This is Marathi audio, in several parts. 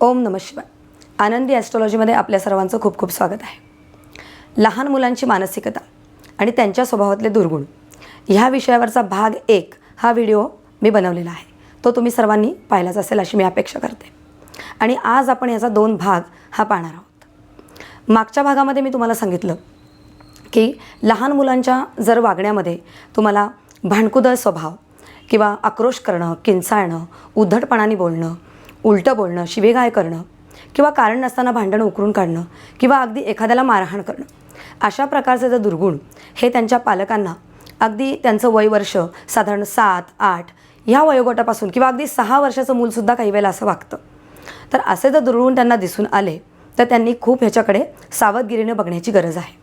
ओम नम शिवाय. आनंदी ॲस्ट्रॉलॉजीमध्ये आपल्या सर्वांचं खूप खूप स्वागत आहे. लहान मुलांची मानसिकता आणि त्यांच्या स्वभावातले दुर्गुण. ह्या विषयावरचा भाग एक हा व्हिडिओ मी बनवलेला आहे. तो तुम्ही सर्वांनी पाहिलाच असेल अशी मी अपेक्षा करते. आणि आज आपण याचा दोन भाग हा पाहणार आहोत. मागच्या भागामध्ये मी तुम्हाला सांगितलं की लहान मुलांच्या जर वागण्यामध्ये तुम्हाला भांडकुदळ स्वभाव किंवा आक्रोश करणं किंचाळणं उद्धटपणाने बोलणं उलटं बोलणं शिवेगाय करणं किंवा कारण नसताना भांडण उकरून काढणं किंवा अगदी एखाद्याला मारहाण करणं. अशा प्रकारचे जर दुर्गुण हे त्यांच्या पालकांना अगदी त्यांचं वय वर्ष साधारण सात आठ ह्या वयोगटापासून किंवा अगदी सहा वर्षाचं मूलसुद्धा काही वेळेला असं वागतं. तर असे जर दुर्गुण त्यांना दिसून आले तर त्यांनी खूप ह्याच्याकडे सावधगिरीने बघण्याची गरज आहे.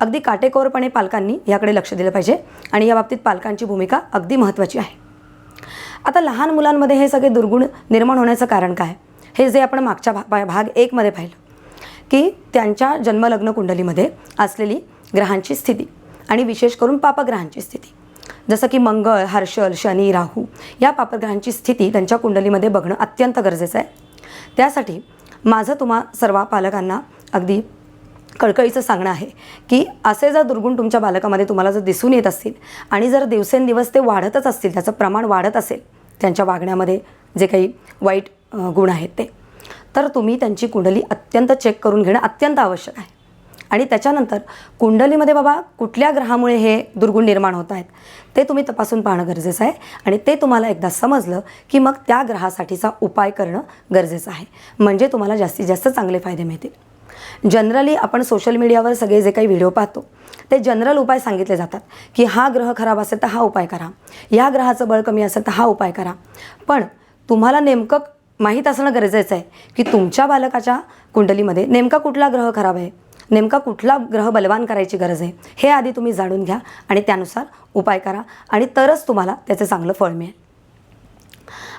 अगदी काटेकोरपणे पालकांनी याकडे लक्ष दिलं पाहिजे आणि या बाबतीत पालकांची भूमिका अगदी महत्त्वाची आहे. आता लहान मुलांमध्ये हे सगळे दुर्गुण निर्माण होण्याचं कारण काय? हे जे आपण मागच्या भा भाग एकमध्ये पाहिलं की त्यांच्या जन्मलग्न कुंडलीमध्ये असलेली ग्रहांची स्थिती आणि विशेष करून पापग्रहांची स्थिती. जसं की मंगळ हर्षल शनी राहू या पापग्रहांची स्थिती त्यांच्या कुंडलीमध्ये बघणं अत्यंत गरजेचं आहे. त्यासाठी माझं तुम्हा सर्व पालकांना अगदी कळकळीचं सांगणं आहे की असे जर दुर्गुण तुमच्या बालकामध्ये तुम्हाला जर दिसून येत असतील आणि जर दिवसेंदिवस ते वाढतच असतील त्याचं प्रमाण वाढत असेल त्यांच्या वागण्यामध्ये जे काही वाईट गुण आहेत ते. तर तुम्ही त्यांची कुंडली अत्यंत चेक करून घेणं अत्यंत आवश्यक आहे. आणि त्याच्यानंतर कुंडलीमध्ये बाबा कुठल्या ग्रहामुळे हे दुर्गुण निर्माण होत आहेत ते तुम्ही तपासून पाहणं गरजेचं आहे. आणि ते तुम्हाला एकदा समजलं की मग त्या ग्रहासाठीचा उपाय करणं गरजेचं आहे. म्हणजे तुम्हाला जास्तीत जास्त चांगले फायदे मिळतील. जनरली आपण सोशल मीडियावर सगळे जे काही व्हिडिओ पाहतो ते जनरल उपाय सांगितले जातात की हा ग्रह खराब असेल तर हा उपाय करा. या ग्रहाचं बळ कमी असेल तर हा उपाय करा. पण तुम्हाला नेमकं माहीत असणं गरजेचं आहे की तुमच्या बालकाच्या कुंडलीमध्ये नेमका कुठला ग्रह खराब आहे नेमका कुठला ग्रह बलवान करायची गरज आहे हे आधी तुम्ही जाणून घ्या आणि त्यानुसार उपाय करा आणि तरच तुम्हाला त्याचं चांगलं फळ मिळेल.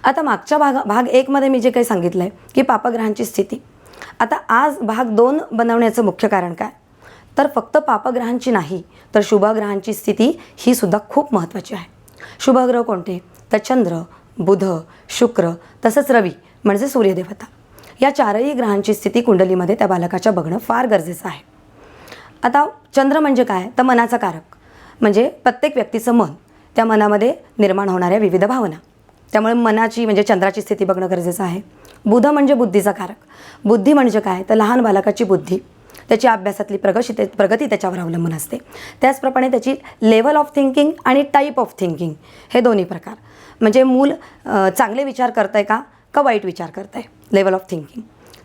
आता मागच्या भाग भाग एकमध्ये मी जे काही सांगितलं आहे की पापग्रहांची स्थिती. आता आज भाग दोन बनवण्याचं मुख्य कारण काय? तर फक्त पापग्रहांची नाही तर शुभग्रहांची स्थिती ही सुद्धा खूप महत्त्वाची आहे. शुभग्रह कोणते? तर चंद्र बुध शुक्र तसंच रवी म्हणजे सूर्यदेवता. या चारही ग्रहांची स्थिती कुंडलीमध्ये त्या बालकाच्या बघणं फार गरजेचं आहे. आता चंद्र म्हणजे काय? तर मनाचा कारक. म्हणजे प्रत्येक व्यक्तीचं मन त्या मनामध्ये निर्माण होणाऱ्या विविध भावना. त्यामुळे मनाची म्हणजे चंद्राची स्थिती बघणं गरजेचं आहे. बुध म्हणजे बुद्धीचा कारक. बुद्धी म्हणजे काय? तर लहान बालकाची बुद्धी. त्याची अभ्यासातली प्रगती ते प्रगती त्याच्यावर अवलंबून असते. त्याचप्रमाणे त्याची लेवल ऑफ थिंकिंग आणि टाईप ऑफ थिंकिंग हे दोन्ही प्रकार. म्हणजे मूल चांगले विचार करत आहे का? का वाईट विचार करत आहे लेवल ऑफ थिंकिंग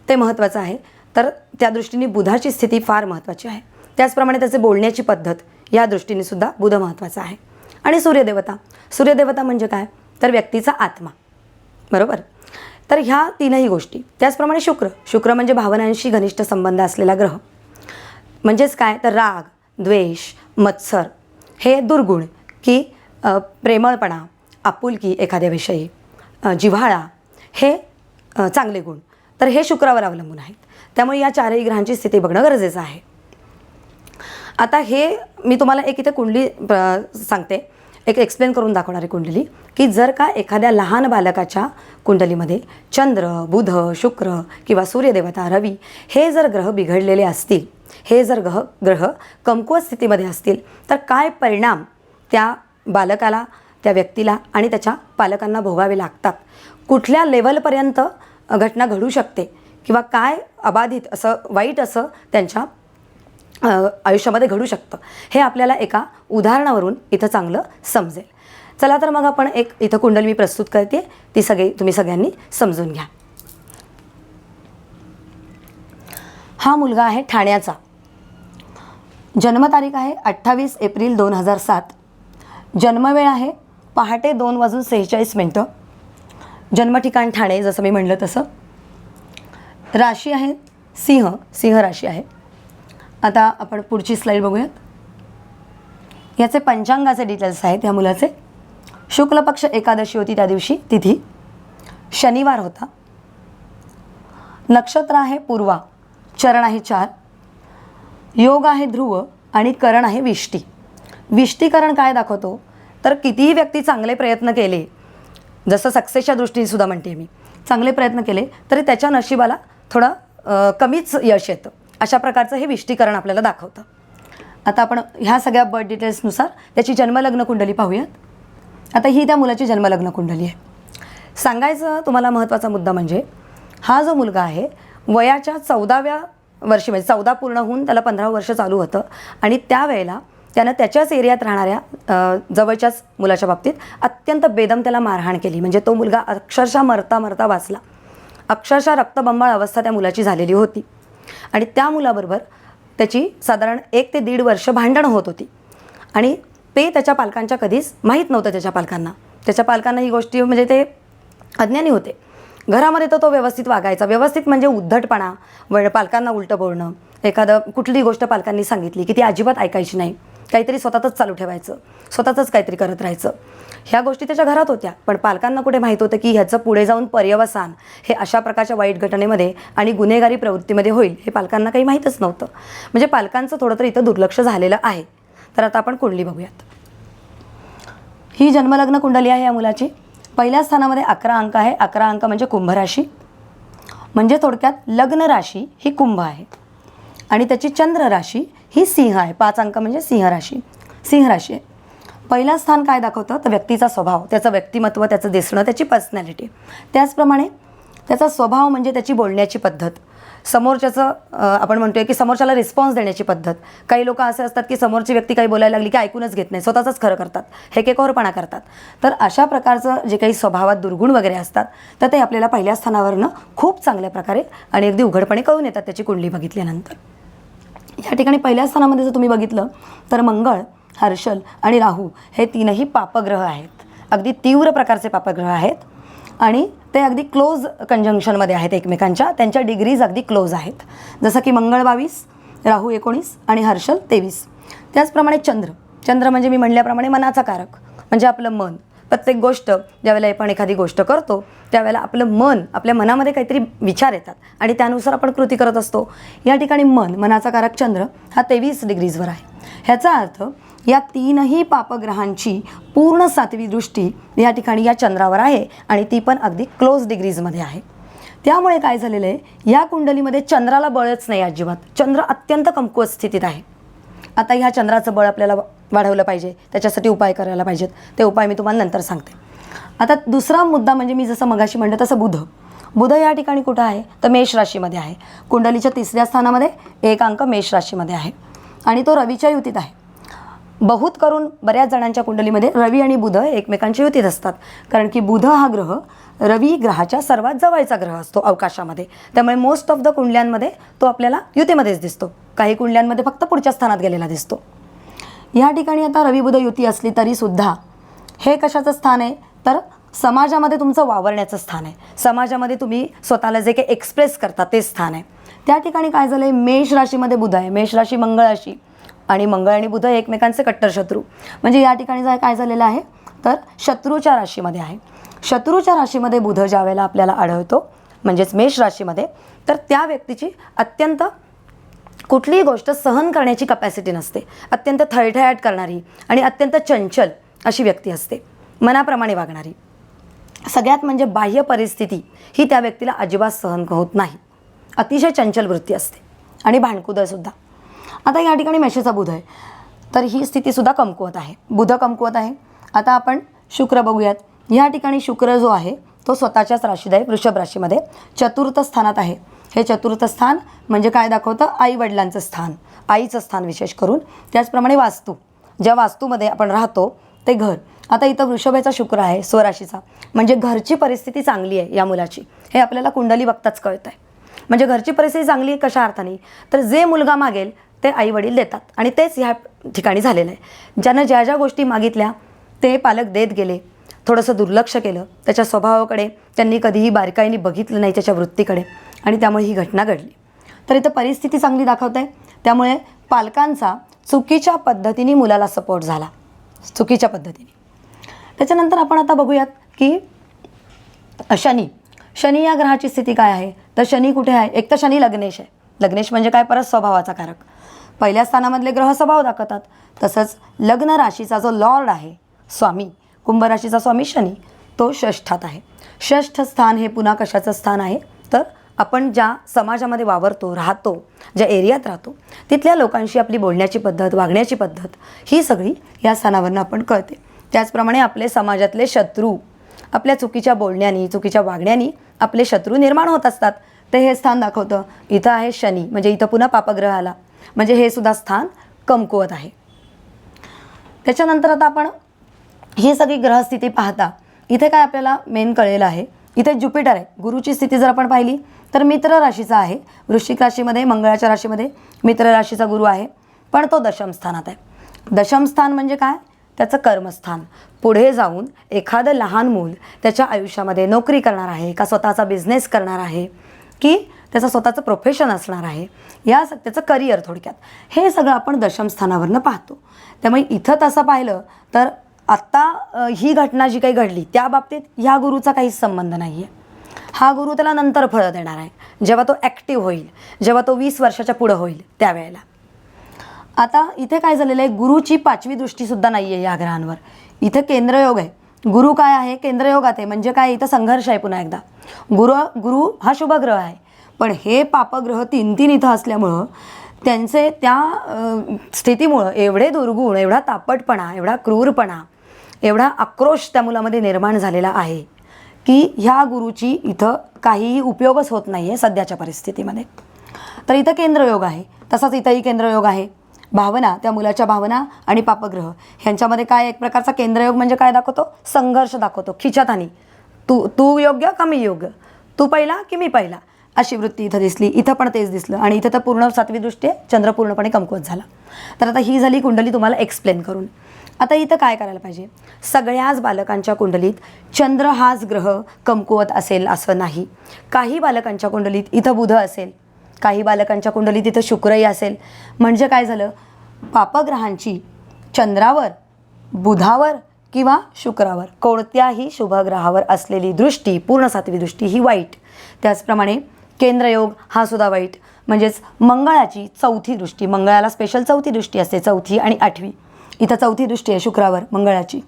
ते महत्त्वाचं आहे. तर त्या दृष्टीने बुधाची स्थिती फार महत्त्वाची आहे. त्याचप्रमाणे त्याचे बोलण्याची पद्धत या दृष्टीने सुद्धा बुध महत्त्वाचा आहे. आणि सूर्यदेवता. सूर्यदेवता म्हणजे काय? तर व्यक्तीचा आत्मा. बरोबर? तर ह्या तीनही गोष्टी. त्याचप्रमाणे शुक्र. शुक्र म्हणजे भावनांशी घनिष्ठ संबंध असलेला ग्रह. म्हणजेच काय? तर राग द्वेष मत्सर. हे दुर्गुण की प्रेमळपणा आपुलकी एखाद्याविषयी. जिव्हाळा. हे चांगले गुण. तर हे शुक्रावर अवलंबून आहेत. त्यामुळे या चारही ग्रहांची स्थिती बघणं गरजेचं आहे. आता हे मी तुम्हाला एक इथे कुंडली सांगते. एक एक्सप्लेन करून दाखवणारी कुंडली की जर का एखाद्या लहान बालकाच्या कुंडलीमध्ये चंद्र बुध शुक्र किंवा सूर्यदेवता रवी हे जर ग्रह बिघडलेले असतील हे जर ग्रह ग्रह कमकुवत स्थितीमध्ये असतील तर काय परिणाम त्या बालकाला त्या व्यक्तीला आणि त्याच्या पालकांना भोगावे लागतात? कुठल्या लेवलपर्यंत घटना घडू शकते? किंवा काय अबाधित असं वाईट असं त्यांच्या आयुष्यामध्ये घडू शकतं. हे आपल्याला एका उदाहरणावरून इथं चांगलं समजेल. चला तर मग आपण एक इथं कुंडल मी प्रस्तुत करते. ती सगळी तुम्ही सगळ्यांनी समजून घ्या. हा मुलगा आहे ठाण्याचा. जन्मतारीख आहे अठ्ठावीस एप्रिल दोन हजार सात. जन्मवेळ आहे पहाटे दोन वाजून सेहेचाळीस मिनटं. जन्मठिकाण ठाणे जसं मी म्हणलं तसं. राशी आहे सिंह सिंह राशी आहे. आता आपण पुढची स्लाईड बघूयात. याचे पंचांगाचे डिटेल्स आहेत या मुलाचे. शुक्ल पक्ष एकादशी होती त्या दिवशी तिथी. शनिवार होता. नक्षत्र आहे पूर्वा चरण आहे चार. योग आहे ध्रुव आणि करण आहे विष्टी. विष्टीकरण काय दाखवतो? तर कितीही व्यक्ती चांगले प्रयत्न केले जसं सक्सेसच्या दृष्टीने सुद्धा म्हणते मी चांगले प्रयत्न केले तरी त्याच्या नशिबाला थोडं कमीच यश येतं. अशा प्रकारचं हे विष्टीकरण आपल्याला दाखवतं. आता आपण ह्या सगळ्या बर्थ डिटेल्सनुसार त्याची जन्मलग्न कुंडली पाहूयात. आता ही त्या मुलाची जन्मलग्न कुंडली आहे. सांगायचं तुम्हाला महत्त्वाचा मुद्दा म्हणजे हा जो मुलगा आहे वयाच्या चौदाव्या वर्षी म्हणजे चौदा पूर्ण होऊन त्याला पंधरा वर्ष चालू होतं आणि त्यावेळेला त्यानं त्याच्याच एरियात राहणाऱ्या जवळच्याच मुलाच्या बाबतीत अत्यंत बेदम त्याला मारहाण केली. म्हणजे तो मुलगा अक्षरशः मरता मरता वाचला. अक्षरशः रक्तबंबाळ अवस्था त्या मुलाची झालेली होती. आणि त्या मुलाबरोबर त्याची साधारण एक ते दीड वर्ष भांडणं होत होती. आणि ते त्याच्या पालकांच्या कधीच माहीत नव्हतं त्याच्या पालकांना. त्याच्या पालकांना ही गोष्टी म्हणजे ते अज्ञानी होते. घरामध्ये तर तो व्यवस्थित वागायचा. व्यवस्थित म्हणजे उद्धटपणा व पालकांना उलटं बोलणं. एखादं कुठली गोष्ट पालकांनी सांगितली की ती अजिबात ऐकायची नाही. काहीतरी स्वतःच चालू ठेवायचं. स्वतःच काहीतरी करत राहायचं. ह्या गोष्टी त्याच्या घरात होत्या. पण पालकांना कुठे माहीत होतं की ह्याचं पुढे जाऊन पर्यवसान हे अशा प्रकारच्या वाईट घटनेमध्ये आणि गुन्हेगारी प्रवृत्तीमध्ये होईल हे पालकांना काही माहीतच नव्हतं. म्हणजे पालकांचं थोडं तर इथं दुर्लक्ष झालेलं आहे. तर आता आपण कुंडली बघूयात. ही जन्मलग्न कुंडली आहे या मुलाची. पहिल्या स्थानामध्ये अकरा अंक आहे. अकरा अंक म्हणजे कुंभ राशी म्हणजे थोडक्यात लग्न राशी ही कुंभ आहे. आणि त्याची चंद्र राशी ही सिंह आहे. पाच अंक म्हणजे सिंह राशी. सिंह राशी आहे. पहिलं स्थान काय दाखवतं? तर व्यक्तीचा स्वभाव. त्याचं व्यक्तिमत्व त्याचं दिसणं त्याची पर्सनॅलिटी त्याचप्रमाणे त्याचा स्वभाव म्हणजे त्याची बोलण्याची पद्धत. समोरच्याचं आपण म्हणतोय की समोरच्याला रिस्पॉन्स देण्याची पद्धत. काही लोक असे असतात की समोरची व्यक्ती काही बोलायला लागली की ऐकूनच घेत नाही स्वतःच खरं करतात. हे केकोरपणा करतात. तर अशा प्रकारचं जे काही स्वभावात दुर्गुण वगैरे असतात तर ते आपल्याला पहिल्या स्थानावरनं खूप चांगल्या प्रकारे आणि अगदी उघडपणे कळून येतात त्याची कुंडली बघितल्यानंतर. या ठिकाणी पहिल्या स्थानामध्ये जर तुम्ही बघितलं तर मंगळ हर्षल आणि राहू हे तीनही पापग्रह आहेत. अगदी तीव्र प्रकारचे पापग्रह आहेत. आणि ते अगदी क्लोज कंजंक्शनमध्ये आहेत एकमेकांच्या. त्यांच्या डिग्रीज अगदी क्लोज आहेत. जसं की मंगळ बावीस राहू एकोणीस आणि हर्षल तेवीस. त्याचप्रमाणे चंद्र. चंद्र म्हणजे मी म्हणल्याप्रमाणे मनाचा कारक. म्हणजे आपलं मन. प्रत्येक गोष्ट ज्यावेळेला आपण एखादी गोष्ट करतो त्यावेळेला आपलं मन आपल्या मनामध्ये काहीतरी विचार येतात. आणि त्यानुसार आपण कृती करत असतो. या ठिकाणी मन मनाचा कारक चंद्र हा तेवीस डिग्रीजवर आहे. ह्याचा अर्थ या तीनही पापग्रहांची पूर्ण सातवी दृष्टी या ठिकाणी या चंद्रावर आहे आणि ती पण अगदी क्लोज डिग्रीजमध्ये आहे. त्यामुळे काय झालेलं आहे या कुंडलीमध्ये चंद्राला बळच नाही अजिबात. चंद्र अत्यंत कमकुवत स्थितीत आहे. आता ह्या चंद्राचं बळ आपल्याला वाढवलं पाहिजे त्याच्यासाठी उपाय करायला पाहिजेत. ते उपाय मी तुम्हाला नंतर सांगते. आता दुसरा मुद्दा म्हणजे मी जसं मगाशी म्हणलं तसं बुध. बुध या ठिकाणी कुठं आहे? तर मेष राशीमध्ये आहे. कुंडलीच्या तिसऱ्या स्थानामध्ये एक अंक मेष राशीमध्ये आहे. आणि तो रवीच्या युतीत आहे. बहुत करून बऱ्याच जणांच्या कुंडलीमध्ये रवी आणि बुध हे एकमेकांच्या युतीत असतात. कारण की बुध हा ग्रह रवी ग्रहाच्या सर्वात जवळचा ग्रह असतो अवकाशामध्ये. त्यामुळे मोस्ट ऑफ द कुंडल्यांमध्ये तो आपल्याला युतीमध्येच दिसतो. काही कुंडल्यांमध्ये फक्त पुढच्या स्थानात गेलेला दिसतो. या ठिकाणी आता रवी बुध युती असली तरीसुद्धा हे कशाचं स्थान आहे? तर समाजामध्ये तुमचं वावरण्याचं स्थान आहे. समाजामध्ये तुम्ही स्वतःला जे काही एक्सप्रेस करता ते स्थान आहे. त्या ठिकाणी काय झालं आहे मेष राशीमध्ये बुध आहे. मेष राशी मंगळ राशी. आणि मंगळ आणि बुध एकमेकांचे कट्टर शत्रू म्हणजे या ठिकाणी जा- काय झालेलं आहे तर शत्रूच्या राशीमध्ये आहे. शत्रूच्या राशीमध्ये बुध ज्या वेळेला आपल्याला आढळतो म्हणजेच मेष राशीमध्ये तर त्या व्यक्तीची अत्यंत कुठलीही गोष्ट सहन करण्याची कपॅसिटी नसते. अत्यंत थळठळाट करणारी आणि अत्यंत चंचल अशी व्यक्ती असते मनाप्रमाणे वागणारी. सगळ्यात म्हणजे बाह्य परिस्थिती ही त्या व्यक्तीला अजिबात सहन होत नाही. अतिशय चंचल वृत्ती असते. आणि भांडकुदळसुद्धा आता या ठिकाणी मेषेचा बुध आहे. तर ही स्थितीसुद्धा कमकुवत आहे. बुध कमकुवत आहे. आता आपण शुक्र बघूयात. या ठिकाणी शुक्र जो आहे तो स्वतःच्याच राशीत आहे वृषभ राशीमध्ये चतुर्थ स्थानात आहे. हे चतुर्थ स्थान म्हणजे काय दाखवतं? आई वडिलांचं स्थान. आईचं स्थान विशेष करून. त्याचप्रमाणे वास्तू. ज्या वास्तूमध्ये आपण राहतो ते घर. आता इथं वृषभेचा शुक्र आहे स्वराशीचा. म्हणजे घरची परिस्थिती चांगली आहे या मुलाची. हे आपल्याला कुंडली बघताच कळतं आहे म्हणजे घरची परिस्थिती चांगली आहे कशा अर्थाने? तर जे मुलगा मागेल ते आई वडील देतात. आणि तेच ह्या ठिकाणी झालेलं आहे. ज्यानं ज्या ज्या गोष्टी मागितल्या ते पालक देत गेले. थोडंसं दुर्लक्ष केलं. त्याच्या स्वभावाकडे त्यांनी कधीही बारकाईने बघितलं नाही त्याच्या वृत्तीकडे. आणि त्यामुळे ही घटना घडली. तर इथं परिस्थिती चांगली दाखवत. आहे त्यामुळे पालकांचा चुकीच्या पद्धतीने मुलाला सपोर्ट झाला. चुकीच्या पद्धतीने. त्याच्यानंतर आपण आता बघूयात की शनी. शनी या ग्रहाची स्थिती काय आहे? तर शनी कुठे आहे? एक तर शनी लग्नेश आहे. लग्नेश म्हणजे काय? परत स्वभावाचा कारक. पहिल्या स्थानामधले ग्रह स्वभाव दाखवतात. तसंच लग्न राशीचा जो लॉर्ड आहे स्वामी कुंभ राशीचा स्वामी शनी तो षष्ठात आहे. षष्ठ स्थान हे पुन्हा कशाचं स्थान आहे? तर आपण ज्या समाजामध्ये वावरतो राहतो ज्या एरियात राहतो तिथल्या लोकांशी आपली बोलण्याची पद्धत वागण्याची पद्धत ही सगळी या स्थानावरनं आपण कळते. त्याचप्रमाणे आपले समाजातले शत्रू आपल्या चुकीच्या बोलण्यानी चुकीच्या वागण्यानी आपले शत्रू निर्माण होत असतात. ते हे स्थान दाखवतं. इथं आहे शनी म्हणजे इथं पुन्हा पापग्रह आला म्हणजे हे सुद्धा स्थान कमकुवत आहे. त्याच्यानंतर आता आपण ही सगळी ग्रहस्थिती पाहता इथे काय आपल्याला मेन कळलेलं आहे? इथे ज्युपिटर आहे. गुरुची स्थिती जर आपण पाहिली तर मित्र राशीचा आहे. वृश्चिक राशीमध्ये मंगळाच्या राशीमध्ये मित्र राशीचा गुरु आहे. पण तो दशमस्थानात आहे. दशमस्थान म्हणजे काय? त्याचं कर्मस्थान. पुढे जाऊन एखादं लहान मूल त्याच्या आयुष्यामध्ये नोकरी करणार आहे का स्वतःचा बिझनेस करणार आहे की त्याचं स्वतःचं प्रोफेशन असणार आहे. या स- त्याचं करिअर थोडक्यात. हे सगळं आपण दशमस्थानावरनं पाहतो. त्यामुळे इथं तसं पाहिलं तर आत्ता ही घटना जी काही घडली त्या बाबतीत ह्या गुरुचा काहीच संबंध नाही आहे हा गुरु त्याला नंतर फळं देणार आहे. जेव्हा तो ॲक्टिव्ह होईल जेव्हा तो वीस वर्षाच्या पुढं होईल त्यावेळेला. आता इथे काय झालेलं आहे गुरुची पाचवी दृष्टीसुद्धा नाही आहे या ग्रहांवर. इथं केंद्रयोग आहे. गुरु काय आहे? केंद्रयोगात आहे. म्हणजे काय? इथं संघर्ष आहे पुन्हा एकदा. गुरु गुरु हा शुभग्रह आहे. पण हे पापग्रह तीन तीन इथं असल्यामुळं त्यांचे त्या स्थितीमुळं एवढे दुर्गुण एवढा तापटपणा एवढा क्रूरपणा एवढा आक्रोश त्या मुलामध्ये निर्माण झालेला आहे की ह्या गुरुची इथं काहीही उपयोगच होत नाही आहे सध्याच्या परिस्थितीमध्ये. तर इथं केंद्रयोग आहे. तसाच इथंही केंद्रयोग आहे. भावना त्या मुलाच्या भावना आणि पापग्रह ह्यांच्यामध्ये काय एक प्रकारचा केंद्रयोग म्हणजे काय दाखवतो? संघर्ष दाखवतो. खिचातानी तू तू योग्य का मी योग्य? तू पहिला की मी पहिला? अशी वृत्ती इथं दिसली. इथं पण तेच दिसलं. आणि इथं तर पूर्ण सातवी दृष्टी चंद्र पूर्णपणे कमकुवत झाला. तर आता ही झाली कुंडली तुम्हाला एक्सप्लेन करून. आता इथं काय करायला पाहिजे? सगळ्याच बालकांच्या कुंडलीत चंद्र हाच ग्रह कमकुवत असेल असं नाही. काही बालकांच्या कुंडलीत इथं बुध असेल. काही बालकांच्या कुंडलीत इथं शुक्रही असेल. म्हणजे काय झालं? पापग्रहांची चंद्रावर बुधावर किंवा शुक्रावर कोणत्याही शुभग्रहावर असलेली दृष्टी पूर्ण सातवी दृष्टी ही वाईट. त्याचप्रमाणे केंद्रयोग हा सुद्धा वाईट. म्हणजेच मंगळाची चौथी दृष्टी मंगळाला स्पेशल चौथी दृष्टी असते चौथी आणि आठवी. इथं चौथी दृष्टी आहे शुक्रावर मंगळाची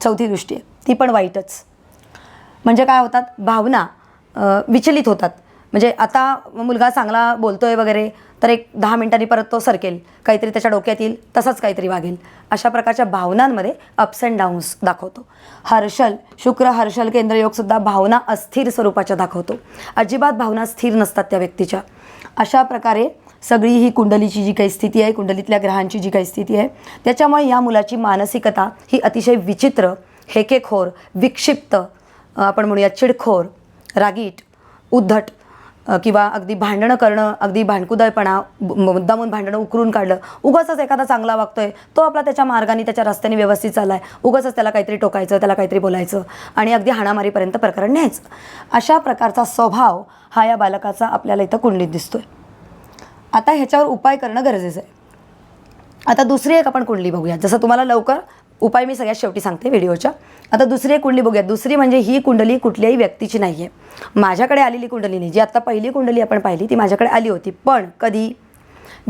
चौथी दृष्टी आहे. ती पण वाईटच. म्हणजे काय होतात? भावना विचलित होतात. म्हणजे आता मुलगा चांगला बोलतोय वगैरे तर एक दहा मिनिटांनी परत तो सरकेल. काहीतरी त्याच्या डोक्यात येईल तसंच काहीतरी वागेल. अशा प्रकारच्या भावनांमध्ये अप्स अँड डाऊन्स दाखवतो. हर्षल शुक्र हर्षल केंद्रयोगसुद्धा भावना अस्थिर स्वरूपाच्या दाखवतो. अजिबात भावना स्थिर नसतात त्या व्यक्तीच्या. अशा प्रकारे सगळी ही कुंडलीची जी काही स्थिती आहे कुंडलीतल्या ग्रहांची जी काही स्थिती आहे त्याच्यामुळे या मुलाची मानसिकता ही अतिशय विचित्र हेकेखोर विक्षिप्त आपण म्हणूया चिडखोर रागीट उद्धट किंवा अगदी भांडणं करणं अगदी भांडकुदळपणा मुद्दामून भांडणं उकरून काढलं. उगाचच एखादा चांगला वागतोय तो आपला त्याच्या मार्गाने त्याच्या रस्त्याने व्यवस्थित चाललाय. उगाचच त्याला काहीतरी टोकायचं त्याला काहीतरी बोलायचं आणि अगदी हाणामारीपर्यंत प्रकरण न्यायचं. अशा प्रकारचा स्वभाव हा या बालकाचा आपल्याला इथं कुंडीत दिसतोय. आता ह्याच्यावर उपाय करणं गरजेचं आहे. आता दुसरी एक आपण कुंडली बघूया. जसं तुम्हाला लवकर उपाय मी सगळ्यात शेवटी सांगते व्हिडिओच्या. आता दुसरी कुंडली बघूया दुसरी म्हणजे ही कुंडली कुठल्याही व्यक्तीची नाही आहे माझ्याकडे आलेली कुंडली नाही. जी आता पहिली कुंडली आपण पाहिली ती माझ्याकडे आली होती. पण कधी?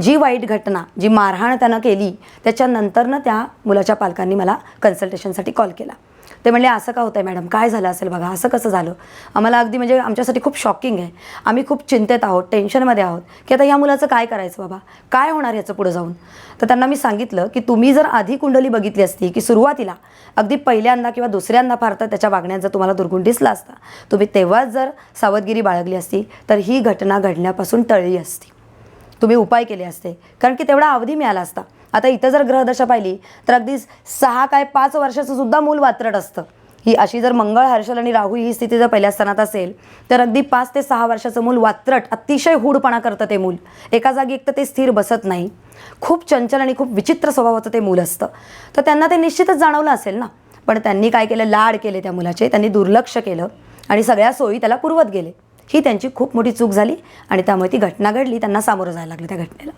जी वाईट घटना जी मारहाण त्यानं केली त्याच्यानंतरनं त्या मुलाच्या पालकांनी मला कन्सल्टेशनसाठी कॉल केला. ते म्हणले असं का होतं आहे मॅडम? काय झालं असेल बघा? असं कसं झालं? आम्हाला अगदी म्हणजे आमच्यासाठी खूप शॉकिंग आहे. आम्ही खूप चिंतेत आहोत टेन्शनमध्ये आहोत की आता या मुलाचं काय करायचं बाबा? काय होणार याचं पुढं जाऊन? तर त्यांना मी सांगितलं की तुम्ही जर आधी कुंडली बघितली असती की सुरुवातीला अगदी पहिल्यांदा किंवा दुसऱ्यांदा फार तर त्याच्या वागण्यात जर तुम्हाला दुर्गुण दिसला असता तुम्ही तेव्हाच जर सावधगिरी बाळगली असती तर ही घटना घडण्यापासून टळली असती. तुम्ही उपाय केले असते. कारण की तेवढा अवधी मिळाला असता. आता इथं जर ग्रहदशा पाहिली तर अगदी सहा काय पाच वर्षाचं सुद्धा मूल वात्रट असतं. ही अशी जर मंगळ हर्षल आणि राहू ही स्थिती जर पहिल्या स्थानात असेल तर अगदी पाच ते सहा वर्षाचं मूल वात्रट अतिशय हूडपणा करतं ते मूल. एका जागी एक तर ते स्थिर बसत नाही. खूप चंचल आणि खूप विचित्र स्वभावाचं ते मूल असतं. तर त्यांना ते निश्चितच जाणवलं असेल ना? पण त्यांनी काय केलं? लाड केले त्या मुलाचे. त्यांनी दुर्लक्ष केलं आणि सगळ्या सोयी त्याला पुरवत गेले. ही त्यांची खूप मोठी चूक झाली आणि त्यामुळे ती घटना घडली. त्यांना सामोरं जायला लागलं त्या घटनेला.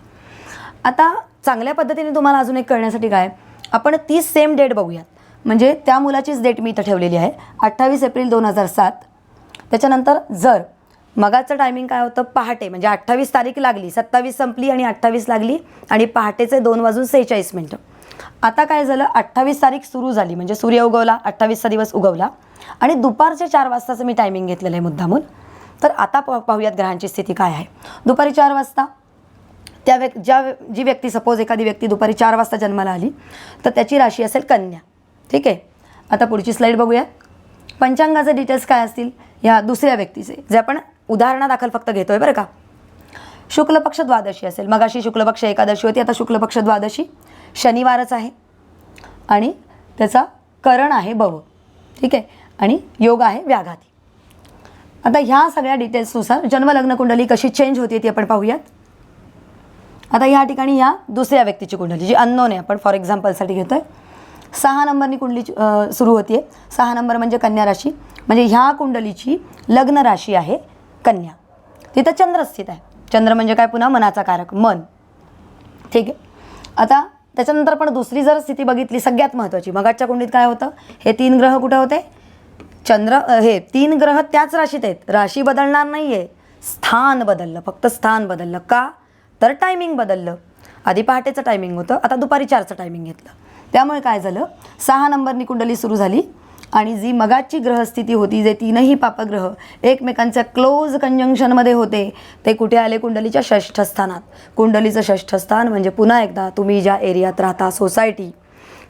आता चांगल्या पद्धतीने तुम्हाला अजून एक कळण्यासाठी काय? आपण ती सेम डेट बघूयात. म्हणजे त्या मुलाचीच डेट मी इथं ठेवलेली आहे. अठ्ठावीस एप्रिल दोन हजार सात. त्याच्यानंतर जर मगाचं टायमिंग काय होतं? पहाटे म्हणजे अठ्ठावीस तारीख लागली सत्तावीस संपली आणि अठ्ठावीस लागली आणि पहाटेचे दोन वाजून सेहेचाळीस मिनटं. आता काय झालं? अठ्ठावीस तारीख सुरू झाली म्हणजे सूर्य उगवला अठ्ठावीसचा दिवस उगवला. आणि दुपारचे चार वाजताचं मी टायमिंग घेतलेलं आहे मुद्दामून. तर आता पाहूयात ग्रहांची स्थिती काय आहे. दुपारी चार वाजता त्या व्यक् ज्या जी व्यक्ती सपोज एखादी व्यक्ती दुपारी चार वाजता जन्माला आली तर त्याची राशी असेल कन्या. ठीक आहे? आता पुढची स्लाईड बघूया पंचांगाचे डिटेल्स काय असतील? ह्या दुसऱ्या व्यक्तीचे जे आपण उदाहरणादाखल फक्त घेतोय बरं का. शुक्ल पक्ष द्वादशी असेल. मगाशी शुक्ल पक्ष एकादशी होती आता शुक्ल पक्ष द्वादशी शनिवारच आहे. आणि त्याचा करण आहे भव ठीक आहे? आणि योग आहे व्याघाती. आता ह्या सगळ्या डिटेल्सनुसार जन्मलग्न कुंडली कशी चेंज होती ती आपण पाहूयात. आता या ठिकाणी या दुसऱ्या व्यक्तीची कुंडली जी अननोन आहे. आपण फॉर एक्झाम्पलसाठी घेतोय. सहा नंबरनी कुंडली सुरू होते सहा नंबर म्हणजे कन्या राशी. म्हणजे ह्या कुंडलीची लग्न राशी आहे कन्या. तिथं चंद्र स्थित आहे. चंद्र म्हणजे काय पुन्हा? मनाचा कारक मन. ठीक आहे? आता त्याच्यानंतर पण दुसरी जर स्थिती बघितली सगळ्यात महत्त्वाची मगाच्या कुंडीत काय होतं? हे तीन ग्रह कुठे होते? चंद्र हे तीन ग्रह त्याच राशीत आहेत. राशी बदलणार नाही आहे स्थान बदललं फक्त स्थान बदललं. का? तर टायमिंग बदललं. आधी पहाटेचं टायमिंग होतं आता दुपारी चारचं टायमिंग घेतलं. त्यामुळे काय झालं? सहा नंबरनी कुंडली सुरू झाली आणि जी मगाची ग्रहस्थिती होती जे तीनही पापग्रह एकमेकांच्या क्लोज कंजंक्शनमध्ये होते ते कुठे आले? कुंडलीच्या षष्ठस्थानात. कुंडलीचं षष्ठ स्थान म्हणजे पुन्हा एकदा तुम्ही ज्या एरियात राहता सोसायटी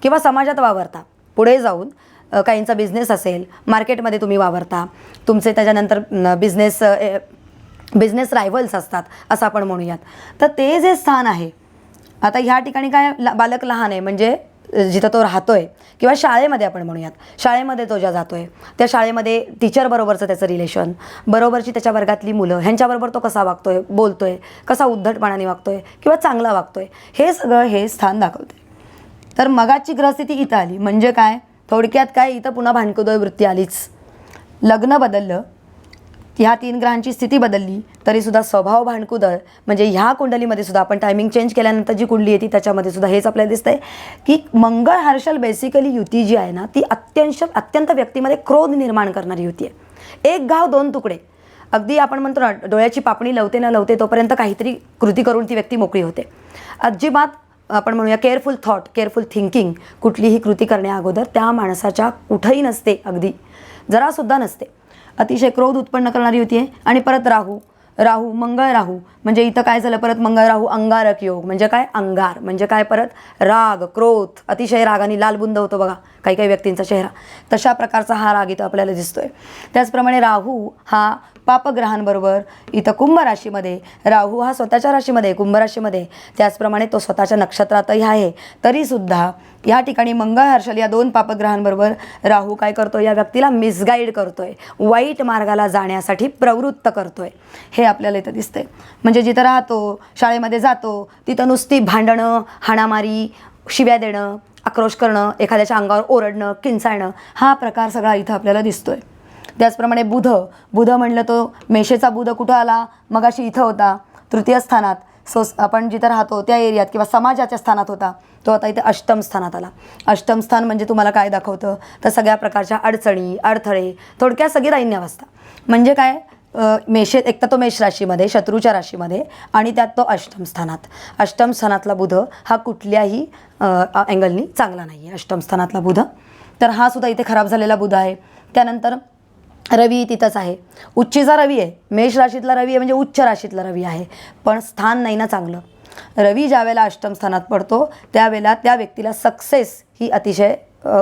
किंवा समाजात वावरता पुढे जाऊन काहींचा बिझनेस असेल मार्केटमध्ये तुम्ही वावरता तुमचे त्याच्यानंतर बिझनेस बिझनेस रायव्हल्स असतात असं आपण म्हणूयात. तर ते जे स्थान आहे आता ह्या ठिकाणी काय बालक लहान आहे म्हणजे जिथं तो राहतोय किंवा शाळेमध्ये आपण म्हणूयात. शाळेमध्ये तो ज्या जातोय त्या शाळेमध्ये टीचरबरोबरचं त्याचं रिलेशन बरोबरची त्याच्या वर्गातली मुलं ह्यांच्याबरोबर तो कसा वागतोय बोलतोय कसा उद्धटपणाने वागतोय किंवा चांगला वागतोय हे सगळं हे स्थान दाखवते तर मगाची ग्रहस्थिती इथं आली म्हणजे काय? थोडक्यात काय? इथं पुन्हा भांडकुदोय वृत्ती आलीच. लग्न बदललं ह्या तीन ग्रहांची स्थिती बदलली तरीसुद्धा स्वभाव भांडकुदळ म्हणजे ह्या कुंडलीमध्ये सुद्धा आपण टायमिंग चेंज केल्यानंतर जी कुंडली येते त्याच्यामध्ये सुद्धा हेच आपल्याला दिसतंय. की मंगळ हर्षल बेसिकली युती जी आहे ना ती अत्यंश अत्यंत व्यक्तीमध्ये क्रोध निर्माण करणारी युती आहे. एक गाव दोन तुकडे. अगदी आपण म्हणतो ना डोळ्याची पापणी लवते न लवते तोपर्यंत काहीतरी कृती करून ती व्यक्ती मोकळी होते. अजिबात आपण म्हणूया केअरफुल थॉट केअरफुल थिंकिंग कुठलीही कृती करण्या अगोदर त्या माणसाच्या कुठंही नसते अगदी. जरासुद्धा नसते. अतिशय क्रोध उत्पन्न करणारी होती आहे. आणि परत राहू. राहू मंगळ राहू. म्हणजे इथं काय झालं परत? मंगळ राहू अंगारक योग. म्हणजे काय? अंगार. म्हणजे काय परत? राग क्रोध. अतिशय रागाने लालबुंद होतो बघा. काही काही व्यक्तींचा चेहरा. तशा प्रकारचा हा राग इथं आपल्याला दिसतोय. त्याचप्रमाणे राहू हा पापग्रहांबरोबर इथं कुंभ राशीमध्ये राहू हा स्वतःच्या राशीमध्ये कुंभराशीमध्ये. कुंभ राशीमध्ये त्याचप्रमाणे तो स्वतःच्या नक्षत्रातही आहे. तरीसुद्धा या ठिकाणी मंगळ हर्षल या दोन पापग्रहांबरोबर राहू काय करतो या व्यक्तीला मिसगाईड करतोय. वाईट मार्गाला जाण्यासाठी प्रवृत्त करतोय. हे आपल्याला इथं दिसतंय म्हणजे जिथं राहतो शाळेमध्ये जातो तिथं नुसती भांडणं हाणामारी शिव्या देणं आक्रोश करणं एखाद्याच्या अंगावर ओरडणं किंचाळणं हा प्रकार सगळा इथं आपल्याला दिसतोय. त्याचप्रमाणे बुध बुध म्हणलं तो मेषेचा बुध कुठं आला? मगाशी इथं होता तृतीय स्थानात. सो आपण जिथं राहतो त्या एरियात किंवा समाजाच्या स्थानात होता तो आता इथे अष्टम स्थानात आला. अष्टम स्थान म्हणजे तुम्हाला काय दाखवतं? तर सगळ्या प्रकारच्या अडचणी अडथळे थोडक्यात सगळी दैन्यावस्था म्हणजे काय? अ, मेषे एक तर तो मेष राशीमध्ये शत्रूच्या राशीमध्ये आणि त्यात तो अष्टम स्थानात. अष्टम स्थानातला बुध हा कुठल्याही अँगलनी चांगला नाही आहे अष्टम स्थानातला बुध. तर हा सुद्धा इथे खराब झालेला बुध आहे. त्यानंतर रवी तिथंच आहे. उच्चीचा रवी आहे. मेष राशीतला रवी आहे म्हणजे उच्च राशीतला रवी आहे. पण स्थान नाही ना चांगलं. रवी ज्या वेळेला अष्टम स्थानात पडतो त्यावेळेला त्या व्यक्तीला सक्सेस ही अतिशय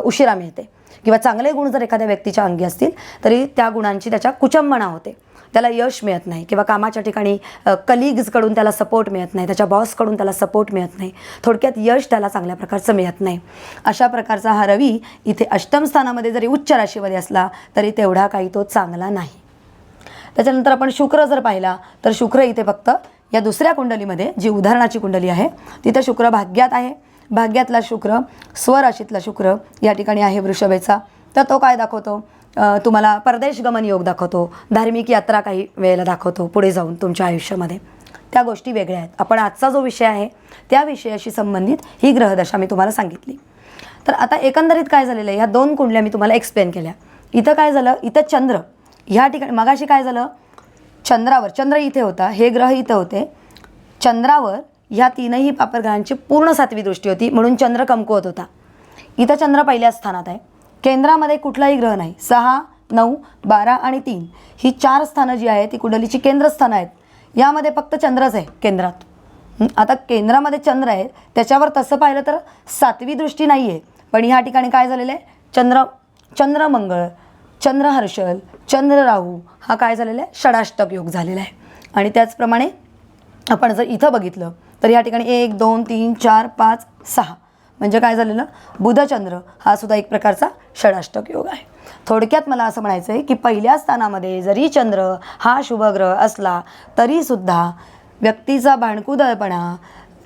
उशिरा मिळते. किंवा चांगले गुण जर एखाद्या व्यक्तीच्या अंगी असतील तरी त्या गुणांची त्याच्या कुचंबणा होते. त्याला यश मिळत नाही किंवा कामाच्या ठिकाणी कलिग्जकडून त्याला सपोर्ट मिळत नाही त्याच्या बॉसकडून त्याला सपोर्ट मिळत नाही. थोडक्यात यश त्याला चांगल्या प्रकारचं मिळत नाही. अशा प्रकारचा हा रवी इथे अष्टम स्थानामध्ये जरी उच्च राशीमध्ये असला तरी तेवढा काही तो चांगला नाही. त्याच्यानंतर आपण शुक्र जर पाहिला तर शुक्र इथे फक्त या दुसऱ्या कुंडलीमध्ये जी उदाहरणाची कुंडली आहे तिथं शुक्र भाग्यात आहे. भाग्यातला शुक्र स्वराशीतला शुक्र या ठिकाणी आहे वृषभेचा. तर तो काय दाखवतो? तुम्हाला परदेश गमन योग दाखवतो धार्मिक यात्रा काही वेळेला दाखवतो पुढे जाऊन तुमच्या आयुष्यामध्ये. त्या गोष्टी वेगळ्या आहेत. आपण आजचा जो विषय आहे त्या विषयाशी संबंधित ही ग्रहदशा मी तुम्हाला सांगितली. तर आता एकंदरीत काय झालेलं आहे? ह्या दोन कुंडल्या मी तुम्हाला एक्सप्लेन केल्या. इथं काय झालं? इथं चंद्र. ह्या ठिकाणी मगाशी काय झालं? चंद्रावर चंद्र इथे होता हे ग्रह इथं होते. चंद्रावर ह्या तीनही पापरग्रहांची पूर्ण सातवी दृष्टी होती म्हणून चंद्र कमकुवत होता. इथं चंद्र पहिल्या स्थानात आहे. केंद्रामध्ये कुठलाही ग्रह नाही. सहा नऊ बारा आणि तीन. ही चार स्थानं जी आहेत ती कुंडलीची केंद्रस्थानं आहेत. यामध्ये फक्त चंद्रच आहे केंद्रात. आता केंद्रामध्ये चंद्र आहे त्याच्यावर तसं पाहिलं तर सातवी दृष्टी नाही आहे. पण ह्या ठिकाणी काय झालेलं आहे? चंद्र चंद्रमंगळ चंद्रहर्षल चंद्रराहू चंद्र राहू हा काय झालेला आहे? षडाष्टक योग झालेला आहे. आणि त्याचप्रमाणे आपण जर इथं बघितलं तर या ठिकाणी एक दोन तीन चार पाच सहा. म्हणजे काय झालेलं? बुधचंद्र हा सुद्धा एक प्रकारचा षडाष्टक योग आहे. थोडक्यात मला असं म्हणायचं आहे की पहिल्या स्थानामध्ये जरी चंद्र हा शुभग्रह असला तरीसुद्धा व्यक्तीचा भांडकुदळपणा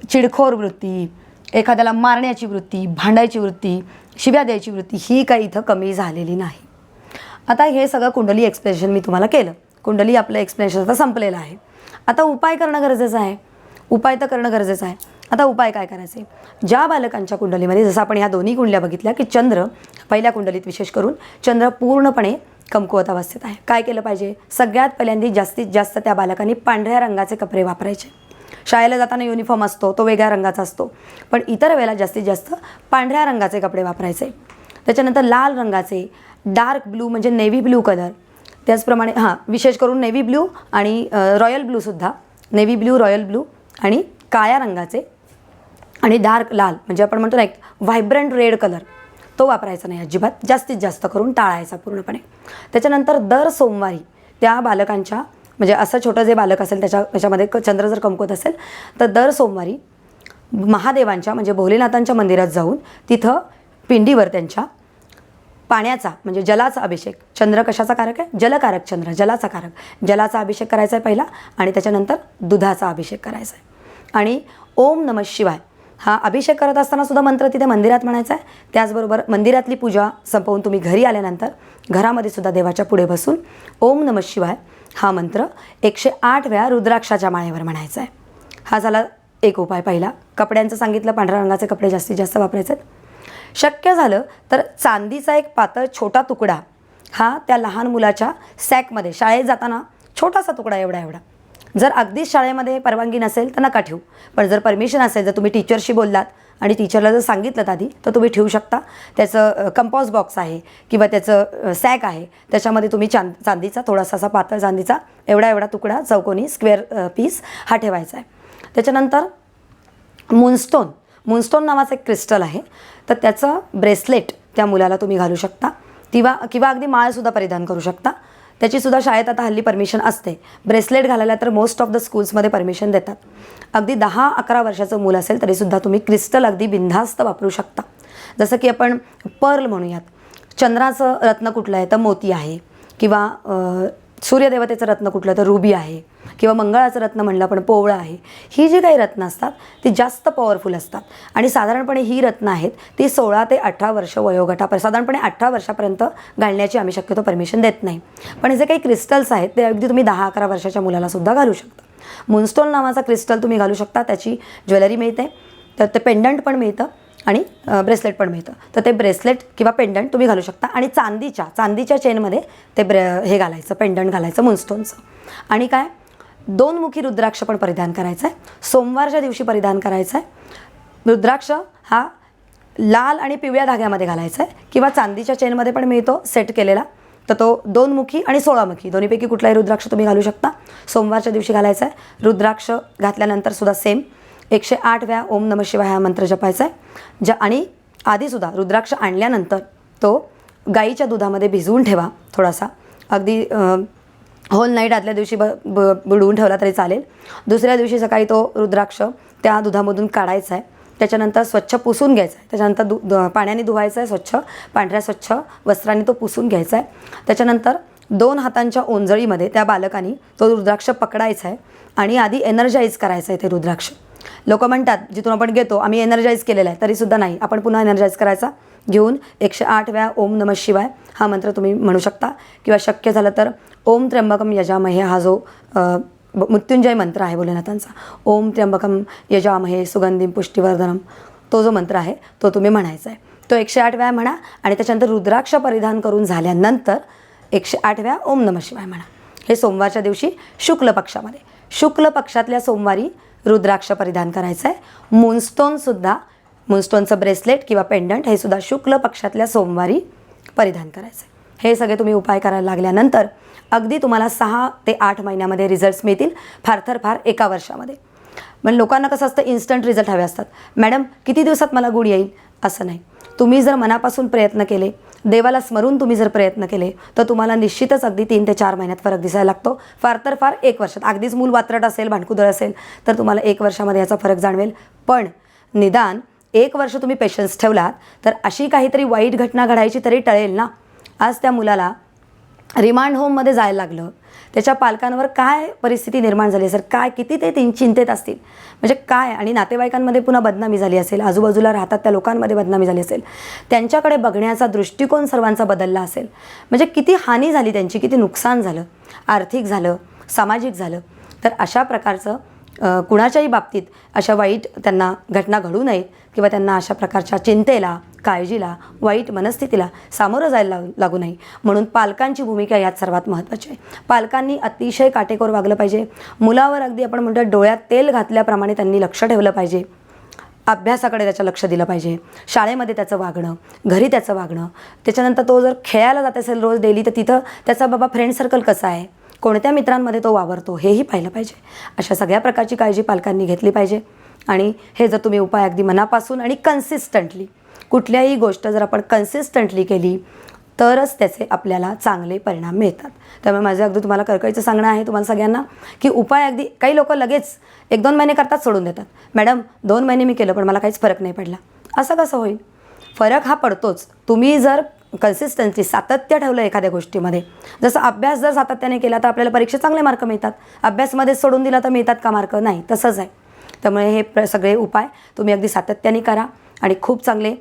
चिडखोर वृत्ती एखाद्याला मारण्याची वृत्ती भांडायची वृत्ती शिव्या द्यायची वृत्ती ही काही इथं कमी झालेली नाही. आता हे सगळं कुंडली एक्सप्लेनेशन मी तुम्हाला केलं. कुंडली आपलं एक्सप्लेनेशन आता संपलेलं आहे. आता उपाय करणं गरजेचं आहे. उपाय तर करणं गरजेचं आहे. आता उपाय काय करायचे? ज्या बालकांच्या कुंडलीमध्ये जसं आपण ह्या दोन्ही कुंडल्या बघितल्या की चंद्र पहिल्या कुंडलीत विशेष करून चंद्र पूर्णपणे कमकुवत अवस्थेत आहे. काय केलं पाहिजे? सगळ्यात पहिल्यांदा जास्तीत जास्त त्या बालकांनी पांढऱ्या रंगाचे कपडे वापरायचे. शाळेला जाताना युनिफॉर्म असतो तो वेगळ्या रंगाचा असतो. पण इतर वेळेला जास्तीत जास्त पांढऱ्या रंगाचे कपडे वापरायचे. त्याच्यानंतर लाल रंगाचे डार्क ब्लू म्हणजे नेव्ही ब्लू कलर त्याचप्रमाणे हां विशेष करून नेव्ही ब्लू आणि रॉयल ब्लूसुद्धा नेव्ही ब्लू रॉयल ब्लू आणि काळ्या रंगाचे आणि डार्क लाल म्हणजे आपण म्हणतो ना एक व्हायब्रंट रेड कलर तो वापरायचा नाही अजिबात. जास्तीत जास्त करून टाळायचा पूर्णपणे. त्याच्यानंतर दर सोमवारी त्या बालकांच्या म्हणजे असं छोटं जे बालक असेल त्याच्या त्याच्यामध्ये चंद्र जर कमकवत असेल तर दर सोमवारी महादेवांच्या म्हणजे भोलेनाथांच्या मंदिरात जाऊन तिथं पिंडीवर त्यांच्या पाण्याचा म्हणजे जलाचा अभिषेक चंद्र कशाचा कारक आहे? जलकारक चंद्र जलाचा कारक. जलाचा अभिषेक करायचा आहे पहिला आणि त्याच्यानंतर दुधाचा अभिषेक करायचा आहे. आणि ओम नम शिवाय हा अभिषेक करत असताना सुद्धा मंत्र तिथे मंदिरात म्हणायचा आहे. त्याचबरोबर मंदिरातली पूजा संपवून तुम्ही घरी आल्यानंतर घरामध्ये सुद्धा देवाच्या पुढे बसून ओम नम शिवाय हा मंत्र एकशे आठ वेळा रुद्राक्षाच्या माळेवर म्हणायचा आहे. हा झाला एक उपाय पहिला. कपड्यांचं सांगितलं पांढऱ्या रंगाचे कपडे जास्तीत जास्त वापरायचे आहेत. शक्य झालं तर चांदीचा एक पातळ छोटा तुकडा हा त्या लहान मुलाच्या सॅकमध्ये शाळेत जाताना छोटासा तुकडा एवढा एवढा. जर अगदीच शाळेमध्ये परवानगी नसेल तर नका ठेवू. पण जर परमिशन असेल जर तुम्ही टीचरशी बोललात आणि टीचरला जर सांगितलं आधी तर तुम्ही ठेवू शकता. त्याचं कंपॉज बॉक्स आहे किंवा त्याचं सॅक आहे. त्याच्यामध्ये तुम्ही चांद चांदीचा थोडासा असा पातळ चांदीचा एवढा एवढा तुकडा चौकोनी स्क्वेअर पीस हा ठेवायचा आहे. त्याच्यानंतर मुनस्टोन मुनस्टोन नावाचं एक क्रिस्टल आहे. तर त्याचं ब्रेसलेट त्या मुलाला तुम्ही घालू शकता. किंवा किंवा अगदी माळसुद्धा परिधान करू शकता. त्याचीसुद्धा शाळेत आता हल्ली परमिशन असते. ब्रेसलेट घालायला तर मोस्ट ऑफ द स्कूल्समध्ये परमिशन देतात. अगदी दहा अकरा वर्षाचं मूल असेल तरीसुद्धा तुम्ही क्रिस्टल अगदी बिनधास्त वापरू शकता. जसं की आपण पर्ल म्हणूयात. चंद्राचं रत्न कुठलं आहे? तर मोती आहे. किंवा सूर्यदेवतेचं रत्न कुठलं? तर रुबी आहे. किंवा मंगळाचं रत्न म्हणलं आपण पोवळं आहे ही जी काही रत्न असतात ती जास्त पॉवरफुल असतात. आणि साधारणपणे ही रत्न आहेत ती सोळा ते अठरा वर्ष वयोगटापर्यंत साधारणपणे अठरा वर्षापर्यंत घालण्याची आम्ही शक्यतो परमिशन देत नाही. पण जे काही क्रिस्टल्स आहेत ते अगदी तुम्ही दहा अकरा वर्षाच्या मुलाला सुद्धा घालू शकता. मुनस्टोन नावाचा क्रिस्टल तुम्ही घालू शकता त्याची ज्वेलरी मिळते तर ते पेंडंट पण मिळतं आणि ब्रेसलेट पण मिळतं. तर ते ब्रेसलेट किंवा पेंडंट तुम्ही घालू शकता. आणि चांदीच्या चांदीच्या चेनमध्ये ते ब्रे हे घालायचं पेंडंट घालायचं मुनस्टोनचं आणि काय? दोन मुखी रुद्राक्ष पण परिधान करायचं आहे सोमवारच्या दिवशी परिधान करायचं आहे रुद्राक्ष हा लाल आणि पिवळ्या धाग्यामध्ये घालायचा आहे किंवा चांदीच्या चेनमध्ये पण मिळतो सेट केलेला. तर तो दोन मुखी आणि सोळामुखी दोन्हीपैकी कुठलाही रुद्राक्ष तुम्ही घालू शकता. सोमवारच्या दिवशी घालायचा आहे रुद्राक्ष घातल्यानंतर सुद्धा सेम एकशे आठ वेळा ओम नम शिवाय हा मंत्र जपायचा आहे ज्या आणि आधीसुद्धा रुद्राक्ष आणल्यानंतर तो गाईच्या दुधामध्ये भिजवून ठेवा थोडासा. अगदी होल नाईट आदल्या दिवशी ब ब बुडवून ठेवला तरी चालेल. दुसऱ्या दिवशी सकाळी तो रुद्राक्ष त्या दुधामधून काढायचा आहे. त्याच्यानंतर स्वच्छ पुसून घ्यायचा आहे. त्याच्यानंतर दु पाण्याने धुवायचं आहे स्वच्छ पांढऱ्या स्वच्छ वस्त्राने तो पुसून घ्यायचा आहे. त्याच्यानंतर दोन हातांच्या ओंजळीमध्ये त्या बालकाने तो रुद्राक्ष पकडायचा आहे आणि आधी एनर्जाईज करायचं आहे ते रुद्राक्ष. लोक म्हणतात जिथून आपण घेतो आम्ही एनर्जाईज केलेला आहे तरीसुद्धा नाही. आपण पुन्हा एनर्जाईज करायचा? घेऊन एकशे आठ वेळा ओम नम शिवाय हा मंत्र तुम्ही म्हणू शकता. किंवा शक्य झालं तर ओम त्र्यंबकम यजामहे हा जो मृत्युंजय मंत्र आहे भोलेनाथांचा. ओम त्र्यंबकम यजामहे सुगंधीम पुष्टिवर्धनम. तो जो मंत्र आहे तो तुम्ही म्हणायचा आहे तो एकशे आठ वेळा म्हणा आणि त्याच्यानंतर रुद्राक्ष परिधान करून झाल्यानंतर एकशे आठ वेळा ओम नम शिवाय म्हणा. हे सोमवारच्या दिवशी शुक्ल पक्षामध्ये. शुक्ल पक्षातल्या सोमवारी रुद्राक्ष परिधान करायचं आहे मूनस्टोनसुद्धा मूनस्टोनचं ब्रेसलेट किंवा पेंडंट हे सुद्धा शुक्ल पक्षातल्या सोमवारी परिधान करायचं आहे हे सगळे तुम्ही उपाय करायला लागल्यानंतर अगदी तुम्हाला सहा ते आठ महिन्यामध्ये रिझल्ट्स मिळतील फार तर फार एका वर्षामध्ये. पण लोकांना कसं असतं इन्स्टंट रिझल्ट हवे असतात. मॅडम किती दिवसात मला गुड येईल? असं नाही. तुम्ही जर मनापासून प्रयत्न केले देवाला स्मरून तुम्ही जर प्रयत्न केले तर तुम्हाला निश्चितच अगदी तीन ते चार महिन्यात फरक दिसायला लागतो. फार तर फार एक वर्षात. अगदीच मूल वात्रट असेल भांडकुदळ असेल तर तुम्हाला एक वर्षामध्ये याचा फरक जाणवेल. पण निदान एक वर्ष तुम्ही पेशन्स ठेवलात तर अशी काहीतरी वाईट घटना घडायची तरी टळेल ना? आज त्या मुलाला रिमांड होममध्ये जायला लागलं. त्याच्या पालकांवर काय परिस्थिती निर्माण झाली असेल? काय किती ते तीन चिंतेत असतील? म्हणजे काय? आणि नातेवाईकांमध्ये पुन्हा बदनामी झाली असेल? आजूबाजूला राहतात त्या लोकांमध्ये बदनामी झाली असेल? त्यांच्याकडे बघण्याचा दृष्टिकोन सर्वांचा बदलला असेल? म्हणजे किती हानी झाली त्यांची? किती नुकसान झालं? आर्थिक झालं? सामाजिक झालं? तर अशा प्रकारचं कुणाच्याही बाबतीत अशा वाईट त्यांना घटना घडू नयेत किंवा त्यांना अशा प्रकारच्या चिंतेला काळजीला वाईट मनस्थितीला सामोरं जायला लाग- लागू नये. म्हणून पालकांची भूमिका यात सर्वात महत्त्वाची आहे. पालकांनी अतिशय काटेकोर वागलं पाहिजे. मुलावर अगदी आपण म्हणतो डोळ्यात तेल घातल्याप्रमाणे त्यांनी लक्ष ठेवलं पाहिजे. अभ्यासाकडे त्याचं लक्ष दिलं पाहिजे. शाळेमध्ये त्याचं वागणं घरी त्याचं वागणं. त्याच्यानंतर तो जर खेळायला जात असेल रोज डेली तर तिथं त्याचा बाबा फ्रेंड सर्कल कसा आहे? कोणत्या मित्रांमध्ये तो वावरतो हेही पाहिलं पाहिजे. अशा सगळ्या प्रकारची काळजी पालकांनी घेतली पाहिजे. आणि हे जर तुम्ही उपाय अगदी मनापासून आणि कन्सिस्टंटली कुठल्याही गोष्ट जर आपण कन्सिस्टंटली केली तरच त्याचे आपल्याला चांगले परिणाम मिळतात. त्यामुळे माझं अगदी तुम्हाला कळकळीचं सांगणं आहे तुम्हाला सगळ्यांना की उपाय अगदी काही लोक लगेच एक दोन महिने करतात सोडून देतात. मॅडम दोन महिने मी केलं पण मला काहीच फरक नाही पडला. असं कसं होईल? फरक हा पडतोच. तुम्ही जर कन्सिस्टन्सी सातत्य ठेवलं एखाद्या गोष्टीमध्ये. जसं अभ्यास जर सातत्याने केला तर आपल्याला परीक्षा चांगले मार्क मिळतात. अभ्यासमध्येच सोडून दिला तर मिळतात का मार्क नाही तसंच आहे. त्यामुळे हे प्र सगळे उपाय तुम्ही अगदी सातत्याने करा आणि खूप चांगले.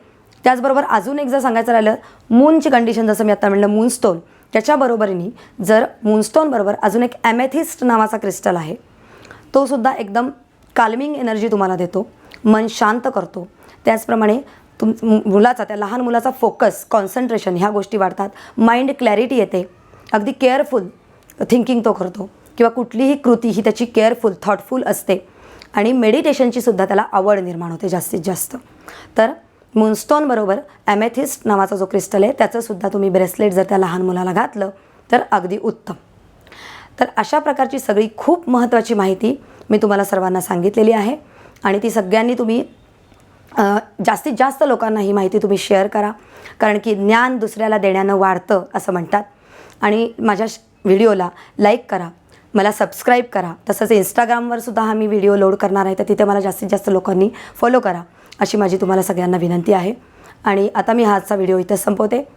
त्याचबरोबर अजून एक जर सांगायचं राहिलं मूनची कंडिशन जसं मी आता म्हणलं मूनस्टोन त्याच्याबरोबरीने जर मूनस्टोनबरोबर अजून एक ॲमेथिस्ट नावाचा क्रिस्टल आहे तो सुद्धा एकदम काल्मिंग एनर्जी तुम्हाला देतो. मन शांत करतो. त्याचप्रमाणे तुम मुलाचा त्या लहान मुलाचा फोकस कॉन्सन्ट्रेशन ह्या गोष्टी वाढतात. माइंड क्लॅरिटी येते. अगदी केअरफुल थिंकिंग तो करतो. किंवा कुठलीही कृती ही त्याची केअरफुल थॉटफुल असते. आणि मेडिटेशनची सुद्धा त्याला आवड निर्माण होते जास्तीत जास्त. तर मुनस्टोनबरोबर ॲमेथिस्ट नावाचा जो क्रिस्टल आहे त्याचंसुद्धा तुम्ही ब्रेसलेट जर त्या लहान मुलाला घातलं तर अगदी उत्तम. तर अशा प्रकारची सगळी खूप महत्त्वाची माहिती मी तुम्हाला सर्वांना सांगितलेली आहे. आणि ती सगळ्यांनी तुम्ही जास्तीत जास्त लोकांना ही माहिती तुम्ही शेअर करा. कारण की ज्ञान दुसऱ्याला देण्यानं वाढतं असं म्हणतात. आणि माझ्या श- व्हिडिओला लाईक करा. मला सबस्क्राईब करा. तसंच इंस्टाग्रामवर सुद्धा हा मी व्हिडिओ लोड करणार आहे तर तिथे मला जास्तीत जास्त लोकांनी फॉलो करा अशी माझी तुम्हाला सगळ्यांना विनंती आहे. आणि आता मी हा आजचा व्हिडिओ इथं संपवते.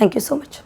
Thank you so much